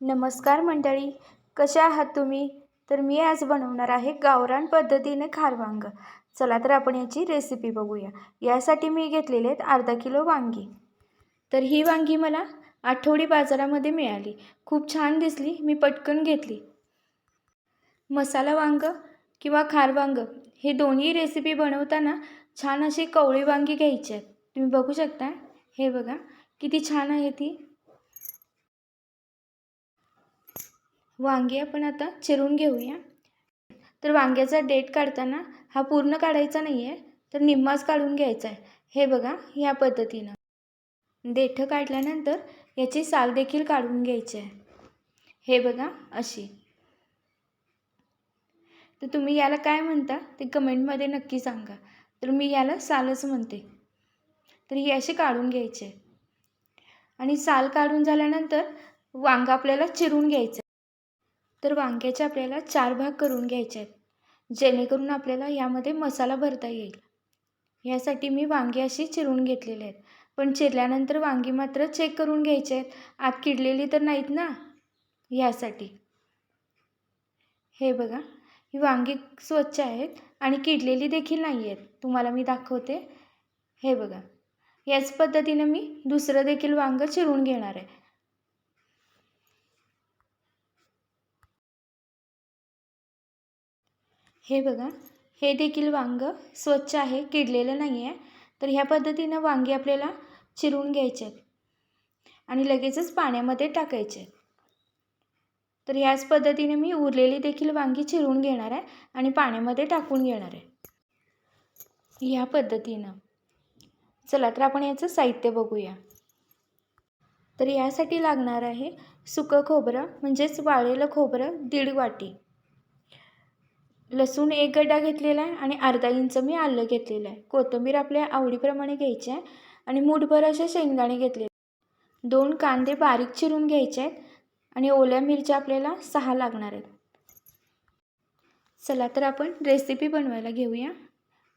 नमस्कार मंडळी कशा आहात तुम्ही? तर मी आज बनवणार आहे गावरान पद्धतीने खार वांग चला तर आपण याची रेसिपी बघूया. यासाठी मी घेतलेले आहेत अर्धा किलो वांगी. तर ही वांगी मला आठवडी बाजारामध्ये मिळाली. खूप छान दिसली. मी पटकन घेतली. मसाला वांग किंवा खार वांग हे दोन्ही रेसिपी बनवताना छान अशी कवळी वांगी घ्यायची आहेत. तुम्ही बघू शकता. हे बघा किती छान आहे ती. वांगी आपण आता चिरून घेऊया. तर वांग्याचा डेट काढताना हा पूर्ण काढायचा नाही आहे तर निम्माच काढून घ्यायचा आहे हे बघा ह्या पद्धतीनं. देठं काढल्यानंतर याची साल देखील काढून घ्यायची आहे हे बघा अशी. तर तुम्ही याला काय म्हणता ते कमेंटमध्ये नक्की सांगा. तर मी याला सालच म्हणते. तर ही अशी काढून घ्यायची आहे आणि साल काढून झाल्यानंतर वांग आपल्याला चिरून घ्यायचं तर वांग्याचे आपल्याला चार भाग करून घ्यायचे आहेत. जेणेकरून आपल्याला यामध्ये मसाला भरता येईल. यासाठी मी वांगी अशी चिरून घेतलेले आहेत. पण चिरल्यानंतर वांगी मात्र चेक करून घ्यायचे आहेत. आत किडलेली तर नाहीत ना? यासाठी. हे बघा ही वांगी स्वच्छ आहेत आणि किडलेली देखील नाही आहेत. तुम्हाला मी दाखवते. हे बघा याच पद्धतीनं मी दुसरं देखील वांगं चिरून घेणार आहे. हे बघा हे देखील वांग स्वच्छ आहे किडलेलं नाही आहे तर ह्या पद्धतीनं वांगी आपल्याला चिरून घ्यायचे आहेत आणि लगेचच पाण्यामध्ये टाकायचे आहेत. तर ह्याच पद्धतीने मी उरलेली देखील वांगी चिरून घेणार आहे आणि पाण्यामध्ये टाकून घेणार आहे. ह्या पद्धतीनं. चला तर आपण याचं साहित्य बघूया. तर यासाठी लागणार आहे सुकं खोबरं म्हणजेच वाळलेलं खोबरं दीड वाटी. लसूण एक गड्डा घेतलेला आहे आणि अर्धा इंच मी आलं घेतलेलं आहे. कोथिंबीर आपल्या आवडीप्रमाणे घ्यायची आहे आणि मूठभर असे शेंगदाणे घेतले दोन कांदे बारीक चिरून घ्यायचे आहेत आणि ओल्या मिरच्या आपल्याला सहा लागणार आहेत. चला तर आपण रेसिपी बनवायला घेऊया.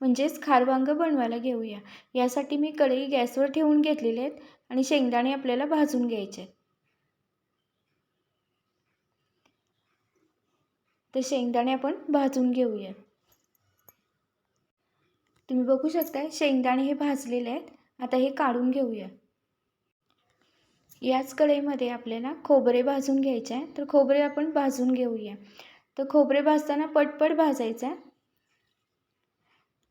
म्हणजेच खारवांग बनवायला घेऊया. यासाठी मी कढई गॅसवर ठेवून घेतलेले आहेत आणि शेंगदाणे आपल्याला भाजून घ्यायचे आहेत. तर शेंगदाणे आपण भाजून घेऊया. तुम्ही बघू शकता शेंगदाणे हे भाजलेले आहेत. आता हे काढून घेऊया. याच कढईमध्ये आपल्याला खोबरे भाजून घ्यायचे आहे. तर खोबरे आपण भाजून घेऊया. तर खोबरे भाजताना पटपट भाजायचं आहे.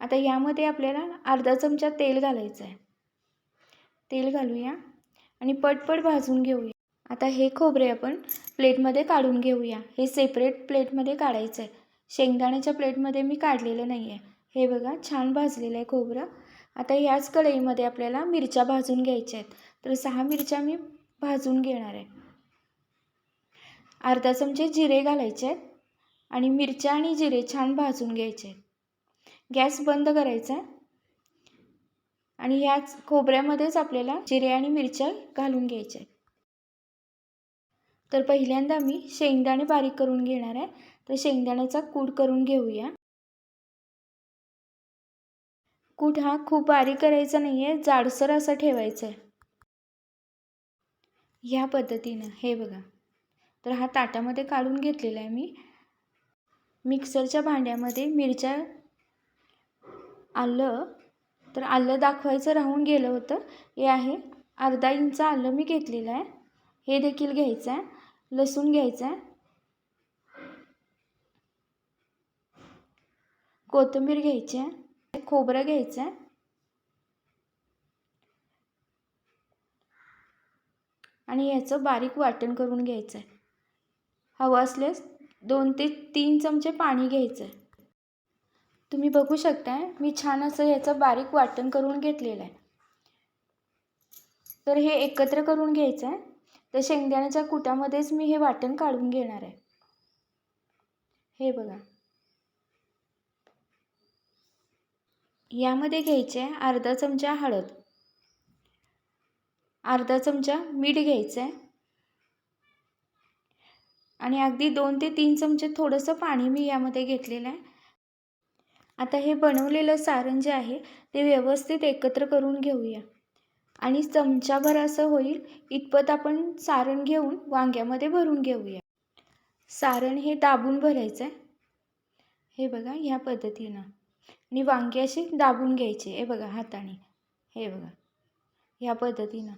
आता यामध्ये आपल्याला अर्धा चमचा तेल घालायचं आहे. तेल घालूया आणि पटपट भाजून घेऊया. आता हे खोबरे आपण प्लेटमध्ये काढून घेऊया. हे सेपरेट प्लेटमध्ये काढायचं आहे शेंगदाण्याच्या प्लेटमध्ये मी काढलेलं नाही आहे हे बघा छान भाजलेलं आहे खोबरं. आता ह्याच कढईमध्ये आपल्याला मिरच्या भाजून घ्यायच्या आहेत तर सहा मिरच्या मी भाजून घेणार आहे. अर्धा चमचे जिरे घालायचे आहेत आणि मिरच्या आणि जिरे छान भाजून घ्यायचे आहेत गॅस बंद करायचा आहे. आणि ह्याच खोबऱ्यामध्येच आपल्याला जिरे आणि मिरच्या घालून घ्यायच्या आहेत. तर पहिल्यांदा मी शेंगदाणे बारीक करून घेणार आहे. तर शेंगदाण्याचा कूट करून घेऊया. कूट हा खूप बारीक करायचा नाही आहे जाडसर असा ठेवायचा आहे. ह्या पद्धतीनं हे बघा. तर हा ताटामध्ये काढून घेतलेला आहे मी. मिक्सरच्या भांड्यामध्ये मिरच्या आलं. तर आलं दाखवायचं राहून गेलं होतं. हे आहे. अर्धा इंच आलं मी घेतलेलं आहे. हे देखील घ्यायचं आहे. लसूण घ्यायचा आहे. कोथिंबीर घ्यायची आहे. खोबरं घ्यायचं आहे. आणि याचं बारीक वाटण करून घ्यायचं आहे. हवं असल्यास दोन ते तीन चमचे पाणी घ्यायचं आहे. तुम्ही बघू शकताय मी छान असं याचं बारीक वाटण करून घेतलेलं आहे. तर हे एकत्र करून घ्यायचं आहे. तर शेंगदाण्याच्या कुटामध्येच मी हे वाटण काढून घेणार आहे. हे बघा. यामध्ये घ्यायचे आहे अर्धा चमचा हळद. अर्धा चमचा मीठ घ्यायचं आहे आणि अगदी दोन ते तीन चमचे थोडंसं पाणी मी यामध्ये घेतलेलं आहे. आता हे बनवलेलं सारण जे आहे ते व्यवस्थित एकत्र करून घेऊया. आणि चमचाभर असं होईल इतपत आपण सारण घेऊन वांग्यामध्ये भरून घेऊया. सारण हे दाबून भरायचं आहे हे बघा ह्या पद्धतीनं. आणि वांगे असे दाबून घ्यायचे हे बघा हाताने. हे बघा ह्या पद्धतीनं.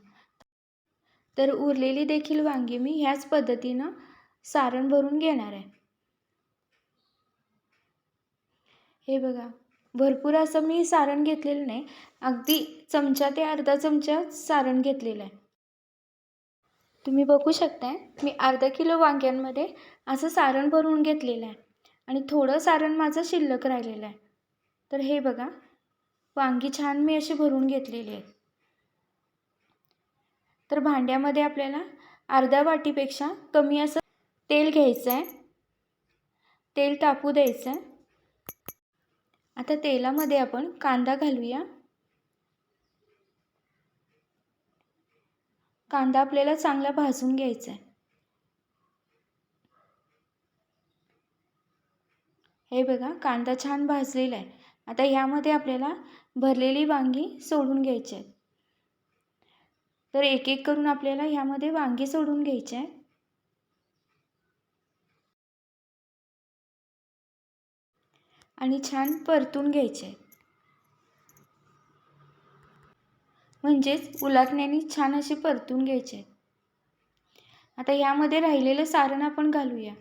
तर उरलेली देखील वांगी मी ह्याच पद्धतीनं सारण भरून घेणार आहे. हे बघा भरपूर असं मी सारण घेतलेलं नाही. अगदी चमचा ते अर्धा चमचा सारण घेतलेलं आहे. तुम्ही बघू शकताय मी अर्धा किलो वांग्यांमध्ये असं सारण भरून घेतलेलं आहे. आणि थोडं सारण माझं शिल्लक राहिलेलं आहे. तर हे बघा वांगी छान मी अशी भरून घेतलेली आहे. तर भांड्यामध्ये आपल्याला अर्ध्या वाटीपेक्षा कमी असं तेल घ्यायचं आहे. तेल तापू द्यायचं आहे. आता तेलामध्ये आपण कांदा घालूया. कांदा आपल्याला चांगला भाजून घ्यायचा आहे हे बघा कांदा छान भाजलेला आहे आता ह्यामध्ये आपल्याला भरलेली वांगी सोडून घ्यायची आहेत तर एक एक करून आपल्याला ह्यामध्ये वांगी सोडून घ्यायची आहे आणि छान परतून घ्यायचे. म्हणजेच उलाटण्याने छान अशी परतून घ्यायचे. आता यामध्ये राहिलेलं सारण आपण घालूया.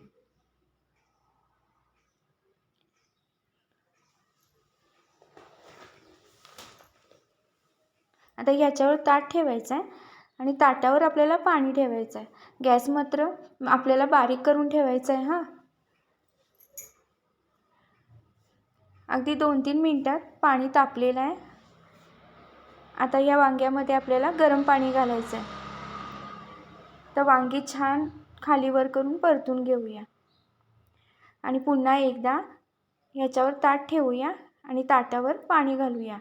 आता याच्यावर ताट ठेवायचं आहे आणि ताटावर आपल्याला पाणी ठेवायचं आहे. गॅस मात्र आपल्याला बारीक करून ठेवायचं आहे हां. अगदी दोन तीन मिनटात पाणी तापलेलं आहे. आता या वांग्यामध्ये आपल्याला गरम पाणी घालायचं आहे. तर वांगी छान खालीवर करून परतून घेऊया. आणि पुन्हा एकदा ह्याच्यावर ताट ठेवूया आणि ताटावर पाणी घालूया.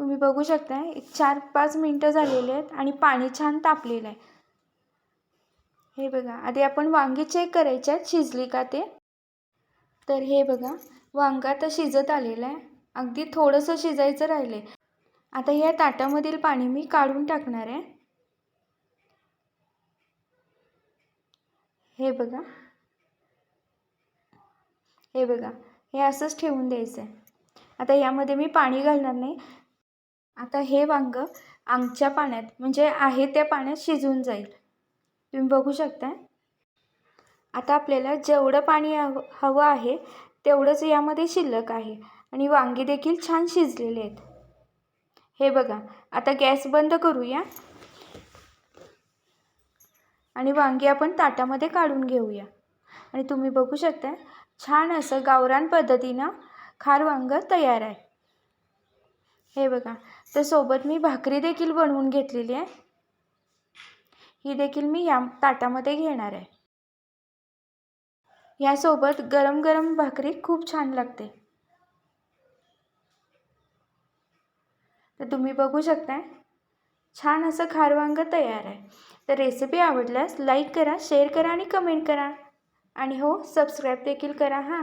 तुम्ही बघू शकता एक चार पाच मिनटं झालेली आहेत आणि पाणी छान तापलेलं आहे. हे बघा आधी आपण वांगी चेक करायचे आहेत शिजली का ते? तर हे बघा वांगा तर शिजत आलेलं आहे. अगदी थोडंसं शिजायचं राहिलं आहे आता या ताटामधील पाणी मी काढून टाकणार आहे. हे बघा. हे बघा हे असंच ठेवून द्यायचं आहे आता यामध्ये मी पाणी घालणार नाही. आता हे वांगं आमच्या पाण्यात म्हणजे आहे त्या पाण्यात शिजून जाईल. तुम्ही बघू शकता आता आपल्याला जेवढं पाणी हवं हवं आहे तेवढंच यामध्ये शिल्लक आहे आणि वांगी देखील छान शिजलेले आहेत. हे बघा आता गॅस बंद करूया. आणि वांगी आपण ताटामध्ये काढून घेऊया. आणि तुम्ही बघू शकता छान असं गावरान पद्धतीनं खार वांगं तयार आहे. हे बघा तर सोबत मी भाकरी देखील बनवून घेतलेली आहे. ही देखील मी या ताटामध्ये घेणार आहे. यासोबत गरम गरम भाकरी खूप छान लागते. तर तुम्ही बघू शकताय छान असं खारवांग तयार आहे. तर रेसिपी आवडल्यास लाईक करा शेअर करा आणि कमेंट करा. आणि हो सबस्क्राईब देखील करा हां.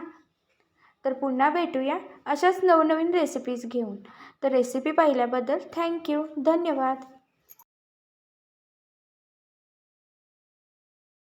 तर पुन्हा भेटूया अशाच नवनवीन रेसिपीज घेऊन. तर रेसिपी पाहिल्याबद्दल थँक्यू धन्यवाद.